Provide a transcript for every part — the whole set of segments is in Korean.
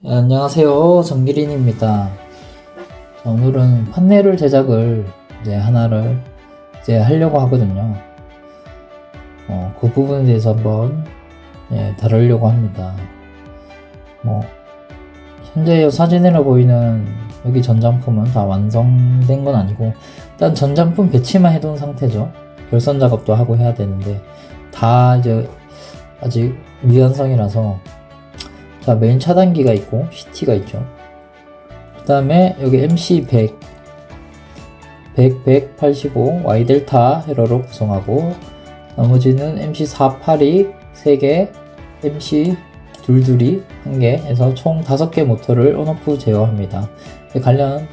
네, 안녕하세요. 정기린입니다. 자, 오늘은 판넬을 제작을 이제 하나를 이제 하려고 하거든요. 어, 그 부분에 대해서 한번 예, 다루려고 합니다. 뭐 현재 이 사진으로 보이는 여기 전장품은 다 완성된 건 아니고 일단 전장품 배치만 해둔 상태죠. 결선 작업도 하고 해야 되는데 다 이제 아직 미완성이라서 자 메인 차단기가 있고 CT가 있죠. 그 다음에 여기 MC 100 100, 185 Y 델타 헤러로 구성하고 나머지는 MC 482 3개 MC 둘둘이 1개 해서 총 5개 모터를 온오프 제어합니다. 관련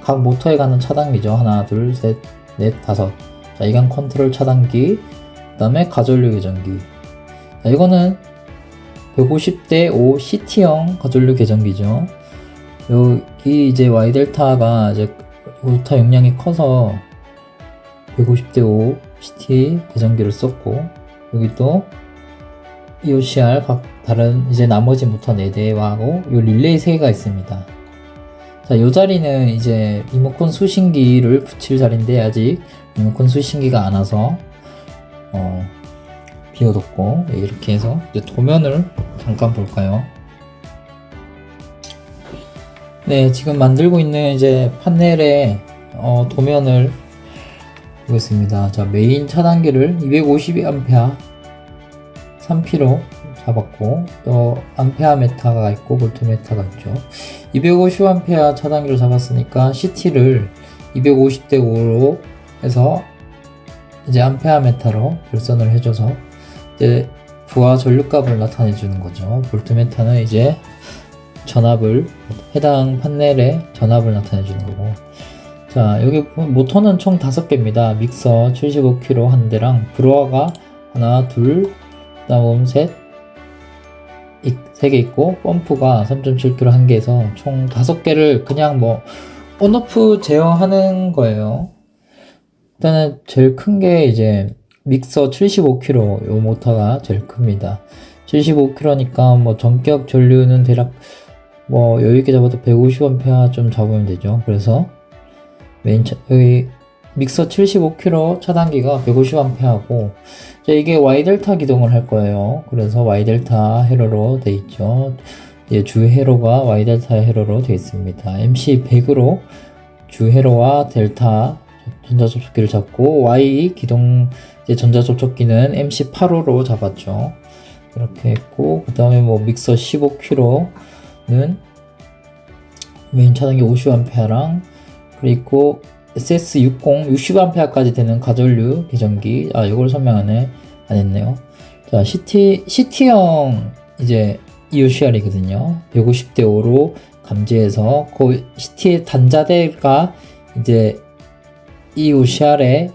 각 모터에 가는 차단기죠. 하나, 둘, 셋, 넷, 다섯. 자, 이건 컨트롤 차단기. 그 다음에 가전류 계전기. 자, 이거는 150대 5 CT형 가전류 계전기죠. 여기 이제 Y 델타가 이제 모터 용량이 커서 150대 5 CT 계전기를 썼고 여기 또 EOCR 각 다른 이제 나머지 모터 4대하고 요 릴레이 3개가 있습니다. 자, 요 자리는 이제 리모컨 수신기를 붙일 자리인데 아직 리모컨 수신기가 안 와서 어, 비워뒀고 예, 이렇게 해서 이제 도면을 잠깐 볼까요? 네, 지금 만들고 있는 이제 판넬의 어, 도면을 보겠습니다. 자, 메인 차단기를 252A 3피로 잡았고 또 암페아 메타가 있고 볼트 메타가 있죠. 250A 차단기를 잡았으니까 CT를 250대 5로 해서 이제 암페아 메타로 결선을 해줘서 이제 부하 전류값을 나타내 주는 거죠. 볼트 메타는 이제 전압을 해당 판넬에 전압을 나타내 주는 거고 자 여기 모터는 총 5개입니다. 믹서 75kg 한 대랑 브로아가 하나 둘 그다음 셋 3개 있고 펌프가 3.7kg 한 개에서 총 5개를 그냥 뭐 온오프 제어하는 거예요. 일단은 제일 큰 게 이제 믹서 75kg 요 모터가 제일 큽니다. 75kg니까 뭐 전격 전류는 대략 뭐 여유있게 잡아도 150A 좀 잡으면 되죠. 그래서 메인 차, 여기 믹서 75kg 차단기가 150A고 이게 Y 델타 기동을 할 거예요. 그래서 Y 델타 헤러로 돼 있죠. 예, 주 헤러가 Y 델타 헤러로 돼 있습니다. MC 100으로 주 헤러와 델타 전자 접촉기를 잡고 Y 기동 이제 전자 접촉기는 MC 8호로 잡았죠. 이렇게 했고 그 다음에 뭐 믹서 15kg는 메인 차단기 50A랑 그리고 SS60 60A까지 되는 가전류 계전기. 아 이걸 설명하네 안 했네요. 자 CT CT형 이제 EOCR이거든요. 150대 5로 감지해서 그 CT의 단자대가 이제 EOCR에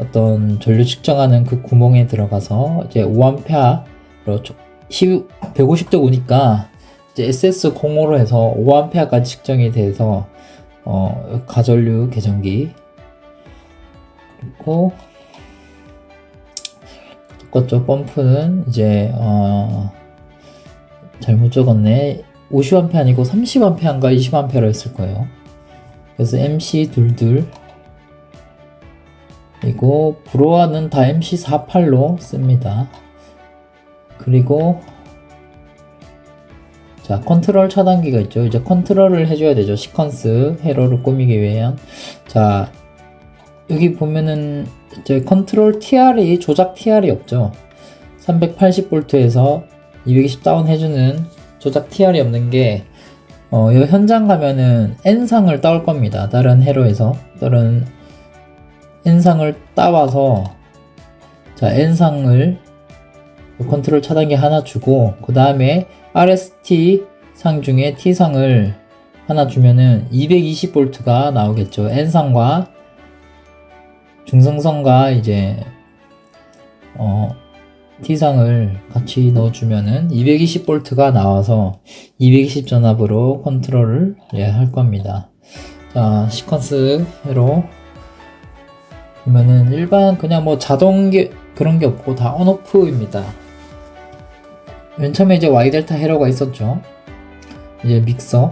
어떤 전류 측정하는 그 구멍에 들어가서 이제 5A로 150대 5니까 이제 SS05로 해서 5A까지 측정이 돼서 어, 가전류 계전기. 그리고 똑같죠 펌프는 이제 어, 잘못 적었네. 50A 아니고 30A인가 20A로 했을 거예요. 그래서 MC 둘둘 그리고 브로아는 다 MC48로 씁니다 그리고 자, 컨트롤 차단기가 있죠. 이제 컨트롤을 해줘야 되죠. 시퀀스 헤러를 꾸미기 위한. 자, 여기 보면은 이제 컨트롤 TR이 조작 TR이 없죠. 380V에서 220 다운 해주는 조작 TR이 없는 게 어, 이 현장 가면은 N상을 따올 겁니다. 다른 헤러에서 다른 N상을 따와서 자 N상을 컨트롤 차단기 하나 주고 그 다음에 RST 상 중에 T상을 하나 주면은 220V가 나오겠죠. N상과 중성선과 이제 어 T상을 같이 넣어주면은 220V가 나와서 220 전압으로 컨트롤을 예, 할 겁니다. 자, 시퀀스로 보면은 일반 그냥 뭐 자동 게 그런 게 없고 다 온오프입니다. 맨 처음에 이제 Y 델타 헤러가 있었죠. 이제 믹서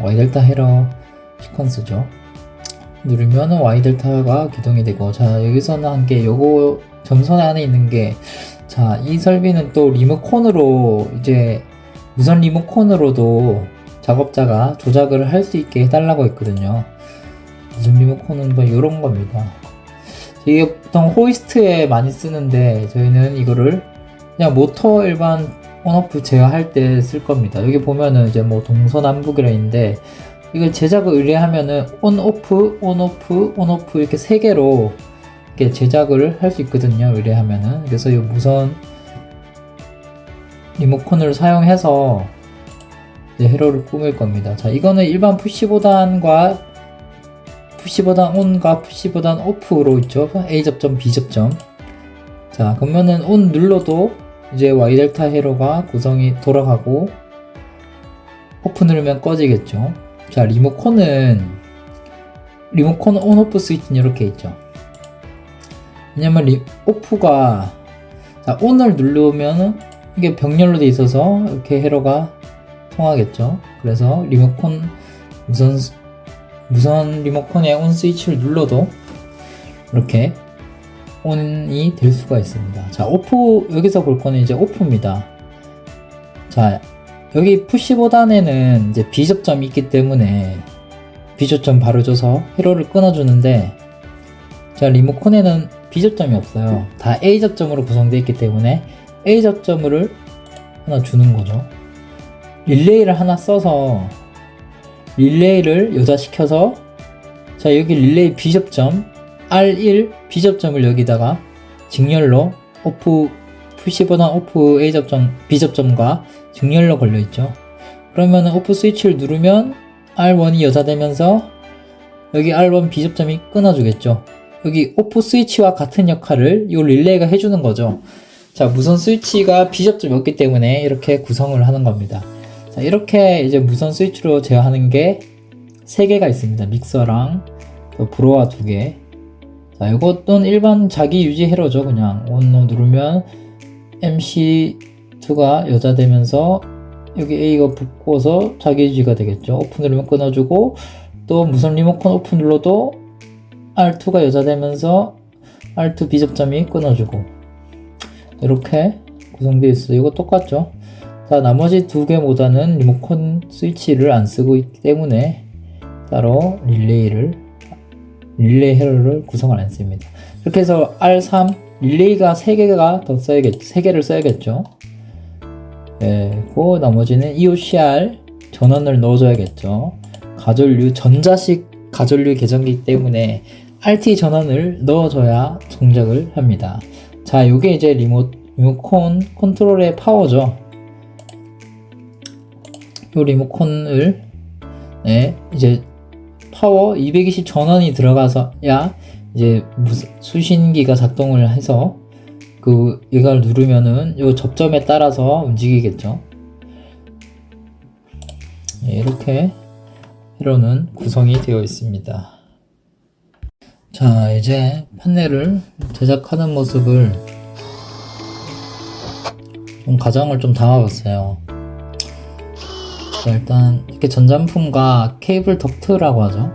Y 델타 헤러 시퀀스죠. 누르면 Y 델타가 기동이 되고 자 여기서는 한 게 요거 점선 안에 있는 게 자 이 설비는 또 리모컨으로 이제 무선 리모컨으로도 작업자가 조작을 할 수 있게 해달라고 했거든요. 무선 리모컨은 뭐 이런 겁니다. 이게 보통 호이스트에 많이 쓰는데 저희는 이거를 그냥 모터 일반 온오프 제어할 때 쓸 겁니다. 여기 보면은 이제 뭐 동서남북이라 있는데 이걸 제작을 의뢰하면은 온오프, 온오프, 온오프 이렇게 세 개로 이렇게 제작을 할 수 있거든요. 의뢰하면은 그래서 이 무선 리모컨을 사용해서 이제 회로를 꾸밀 겁니다. 자, 이거는 일반 푸시 보단과 푸시보단 온과 푸시보단 오프로 있죠. A 접점, B 접점. 자, 그러면은 온 눌러도 이제 Y 델타 회로가 구성이 돌아가고 오프 누르면 꺼지겠죠. 자, 리모컨은 리모컨 온 오프 스위치는 이렇게 있죠. 왜냐면 리, 오프가 자, 온을 누르면 이게 병렬로 돼 있어서 이렇게 회로가 통하겠죠. 그래서 리모컨 무선 무선 리모컨의 온 스위치를 눌러도 이렇게 온이 될 수가 있습니다. 자, 오프 여기서 볼 거는 이제 오프입니다. 자, 여기 푸시 보단에는 이제 비접점이 있기 때문에 비접점 바로 줘서 회로를 끊어주는데 자, 리모컨에는 비접점이 없어요. 다 A 접점으로 구성되어 있기 때문에 A 접점을 하나 주는 거죠. 릴레이를 하나 써서 릴레이를 여자시켜서 자 여기 릴레이 B접점 R1 B접점을 여기다가 직렬로 오프 푸시보단 오프 A접점 B접점과 직렬로 걸려 있죠. 그러면 오프 스위치를 누르면 R1이 여자되면서 여기 R1 B접점이 끊어주겠죠. 여기 오프 스위치와 같은 역할을 이 릴레이가 해주는 거죠. 자 무선 스위치가 B접점이 없기 때문에 이렇게 구성을 하는 겁니다 자, 이렇게 이제 무선 스위치로 제어하는 게 3개가 있습니다. 믹서랑 또 브로와 2개. 자, 이것도 일반 자기 유지 회로죠. 그냥 온로 누르면 MC2가 여자 되면서 여기 A가 붙고서 자기 유지가 되겠죠. 오픈 누르면 끊어주고 또 무선 리모컨 오픈 눌러도 R2가 여자 되면서 R2 비접점이 끊어주고 이렇게 구성되어 있어요. 이거 똑같죠? 자, 나머지 두 개보다는 리모컨 스위치를 안 쓰고 있기 때문에 따로 릴레이를 릴레이 헤러를 구성을 안 씁니다. 이렇게 해서 R3 릴레이가 3개가 더 써야겠 3개를 써야겠죠. 네, 그 나머지는 EOCR 전원을 넣어줘야겠죠. 가전류 전자식 가전류 계정기 때문에 RT 전원을 넣어줘야 동작을 합니다. 자, 이게 이제 리모 리모컨 컨트롤의 파워죠. 요 리모컨을 네, 이제 파워 220 전원이 들어가서야 이제 수신기가 작동을 해서 그 이걸 누르면은 요 접점에 따라서 움직이겠죠. 네, 이렇게 회로는 구성이 되어 있습니다. 자, 이제 판넬을 제작하는 모습을 좀 과정을 좀 담아봤어요. 자, 일단 이렇게 전자품과 케이블 덕트라고 하죠.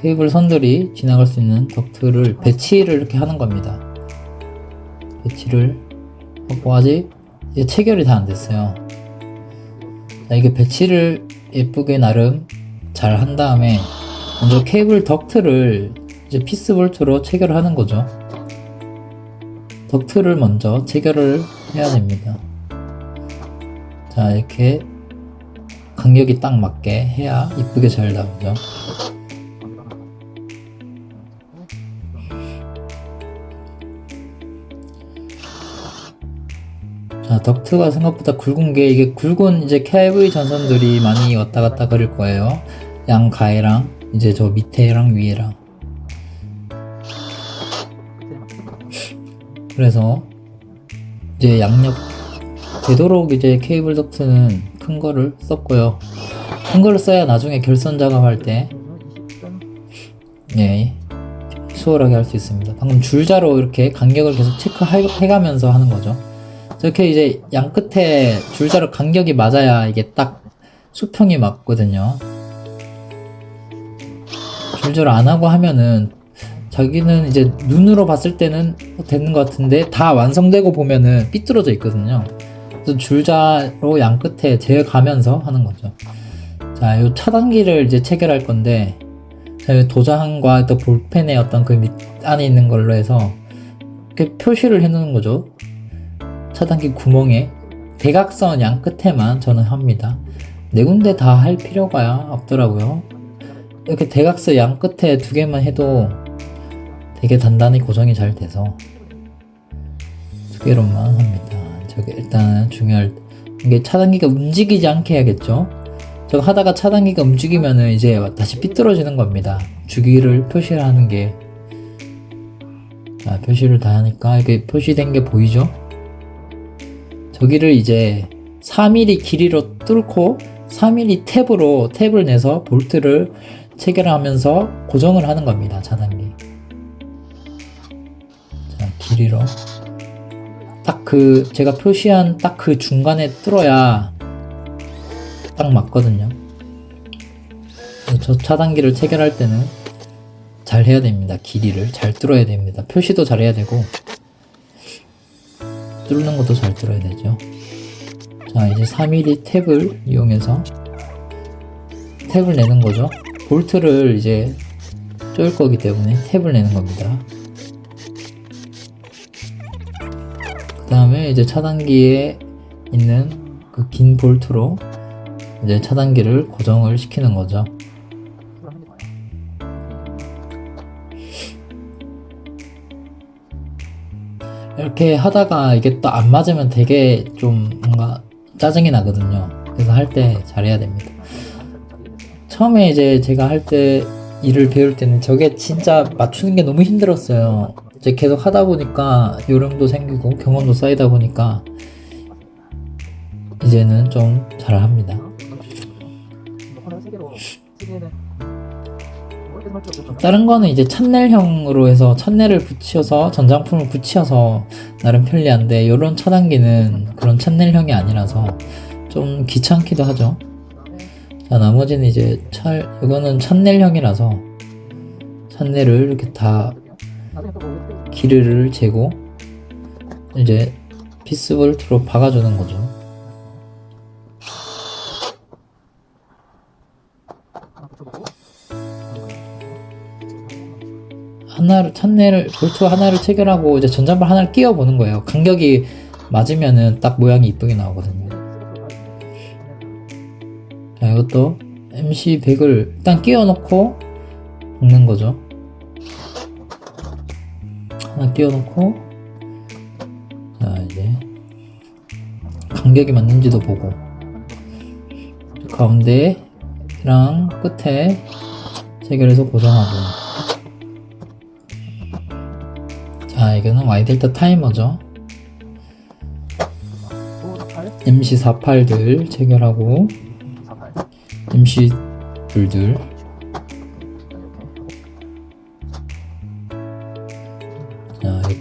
케이블 선들이 지나갈 수 있는 덕트를 배치를 이렇게 하는 겁니다. 배치를 하고 아직 이제 체결이 다 안 됐어요. 자, 이게 배치를 예쁘게 나름 잘 한 다음에 먼저 케이블 덕트를 이제 피스 볼트로 체결하는 거죠. 덕트를 먼저 체결을 해야 됩니다. 자, 이렇게 간격이 딱 맞게 해야 이쁘게 잘 나오죠. 자, 덕트가 생각보다 굵은 게 이게 굵은 이제 KV 전선들이 많이 왔다 갔다 그릴 거예요. 양 가에랑 이제 저 밑에랑 위에랑. 그래서 이제 양옆 되도록 이제 케이블 덕트는 큰 거를 썼고요. 큰 거를 써야 나중에 결선 작업할 때 예, 수월하게 할 수 있습니다. 방금 줄자로 이렇게 간격을 계속 체크해가면서 하는 거죠. 이렇게 이제 양 끝에 줄자로 간격이 맞아야 이게 딱 수평이 맞거든요. 줄줄 안 하고 하면은 자기는 이제 눈으로 봤을 때는 되는 것 같은데 다 완성되고 보면은 삐뚤어져 있거든요. 그래서 줄자로 양 끝에 재가면서 하는 거죠. 자, 요 차단기를 이제 체결할 건데 도장과 또 볼펜의 어떤 그 밑 안에 있는 걸로 해서 이렇게 표시를 해 놓는 거죠. 차단기 구멍에 대각선 양 끝에만 저는 합니다. 네 군데 다 할 필요가 없더라고요. 이렇게 대각선 양 끝에 두 개만 해도 되게 단단히 고정이 잘 돼서 두 개로만 합니다. 저게 일단 중요할 이게 차단기가 움직이지 않게 해야겠죠. 저거 하다가 차단기가 움직이면은 이제 다시 삐뚤어지는 겁니다. 주기를 표시를 하는 게 자, 표시를 다 하니까 이게 표시된 게 보이죠? 저기를 이제 4mm 길이로 뚫고 4mm 탭으로 탭을 내서 볼트를 체결하면서 고정을 하는 겁니다. 차단기. 자, 길이로. 딱 그 제가 표시한 딱 그 중간에 뚫어야 딱 맞거든요. 저 차단기를 체결할 때는 잘 해야 됩니다. 길이를 잘 뚫어야 됩니다. 표시도 잘 해야 되고 뚫는 것도 잘 뚫어야 되죠. 자, 이제 3mm 탭을 이용해서 탭을 내는 거죠. 볼트를 이제 쪼일 거기 때문에 탭을 내는 겁니다. 이제 차단기에 있는 그 긴 볼트로 이제 차단기를 고정을 시키는 거죠. 이렇게 하다가 이게 또 안 맞으면 되게 좀 뭔가 짜증이 나거든요. 그래서 할 때 잘해야 됩니다. 처음에 이제 제가 할 때 일을 배울 때는 저게 진짜 맞추는 게 너무 힘들었어요. 이제 계속 하다 보니까 요령도 생기고 경험도 쌓이다 보니까 이제는 좀 잘 합니다. 다른 거는 이제 찬넬형으로 해서 찬넬을 붙여서 전장품을 붙여서 나름 편리한데 이런 차단기는 그런 찬넬형이 아니라서 좀 귀찮기도 하죠. 자 나머지는 이제 찰 이거는 찬넬형이라서 찬넬을 이렇게 다 길이를 재고 이제 피스볼트로 박아주는 거죠. 하나를 찬넬을 볼트 하나를 체결하고 이제 전장발 하나를 끼워 보는 거예요. 간격이 맞으면은 딱 모양이 이쁘게 나오거든요. 자 이것도 MC 100을 일단 끼워 넣고 박는 거죠. 하나 끼워 넣고 자 이제 간격이 맞는지도 보고 가운데랑 끝에 체결해서 고정하고. 자, 이거는 Y 델타 타이머죠. MC48들 체결하고 MC 둘들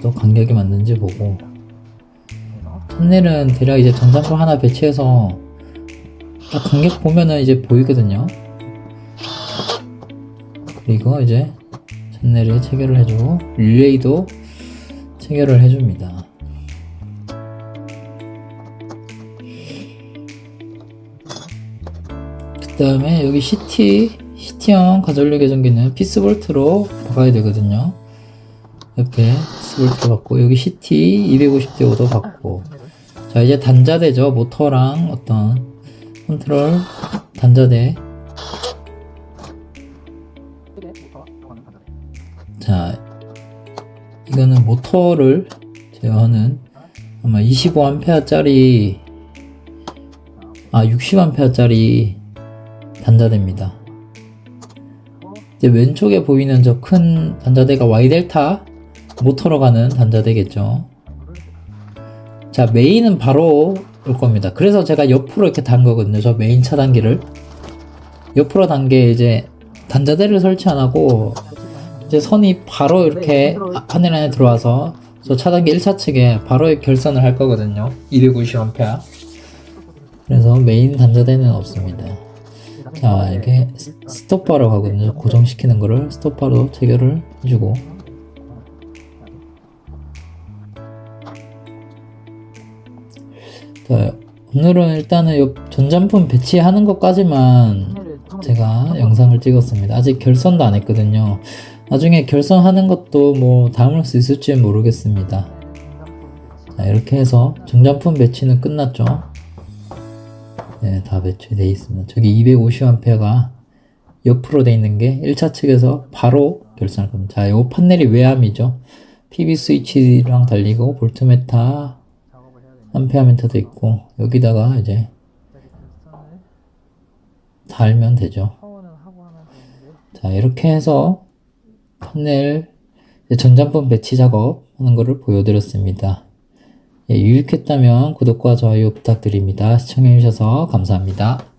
자, 이것도 간격이 맞는지 보고 첫넬은 대략 이제 전장포 하나 배치해서 딱 간격 보면은 이제 보이거든요. 그리고 이제 첫넬에 체결을 해주고 릴레이도 체결을 해줍니다. 그 다음에 여기 CT, CT형 가전류 개전기는 피스볼트로 박아야 되거든요. 옆에 피스볼트로 받고 여기 CT 250대5도 받고 자 이제 단자대죠. 모터랑 어떤 컨트롤 단자대 자 이거는 모터를 제어하는 아마 25A짜리 아 60A짜리 단자대입니다. 이제 왼쪽에 보이는 저 큰 단자대가 Y델타 모터로 가는 단자대겠죠. 자 메인은 바로 올 겁니다. 그래서 제가 옆으로 이렇게 단 거거든요. 저 메인 차단기를 옆으로 단게 이제 단자대를 설치 안 하고 이제 선이 바로 이렇게 하늘 안에 들어와서 저 차단기 1차 측에 바로 결선을 할 거거든요. 250A. 그래서 메인 단자대는 없습니다. 자, 이게 스- 스톱바라고 하거든요. 고정시키는 거를 스톱바로 체결을 해주고. 오늘은 일단은 요 전장품 배치하는 것까지만 제가 영상을 찍었습니다. 아직 결선도 안 했거든요. 나중에 결선하는 것도 뭐 담을 수 있을지 모르겠습니다. 자, 이렇게 해서 전장품 배치는 끝났죠. 네, 다 배치되어 있습니다. 저기 250A가 옆으로 돼 있는 게 1차 측에서 바로 결선할 겁니다. 자, 요 판넬이 외암이죠. PB 스위치랑 달리고 볼트메타 암페어미터도 있고 여기다가 이제 달면 되죠. 자, 이렇게 해서 판넬 전장품 배치 작업 하는 거를 보여드렸습니다. 예, 유익했다면 구독과 좋아요 부탁드립니다. 시청해주셔서 감사합니다.